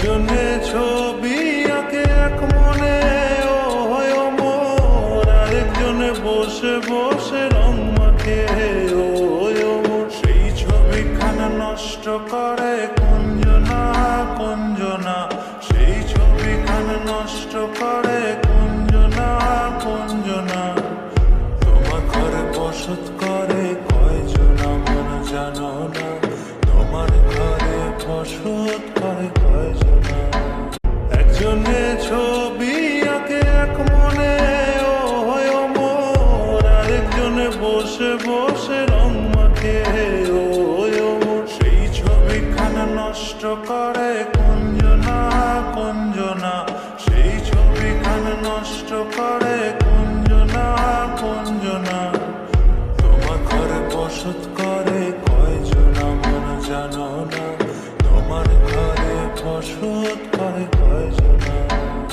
একজনে ছবি আঁকে এক মনে। ও হয় মোর আরেকজনে বসে বসে রং মাখে। ও সেই ছবিখানা নষ্ট করে কুঞ্জনা কুঞ্জনা। সেই ছবিখানা নষ্ট করে কুঞ্জনা কুঞ্জনা। তোমার ঘরে বসত করে কয়জন আমার জানো না। ঘরে করে কয়জন? একজনে ছবি আঁকে, এক মনে ও হয় আরেকজনে বসে বসে রং মাখে ও মোর সেই ছবিখানা নষ্ট করে কুঞ্জনা কুঞ্জনা। সেই ছবিখানা নষ্ট করে কুঞ্জনা কুঞ্জনা। তোমার ঘরে বসত করে কয়জন আমার জানো না। তোমার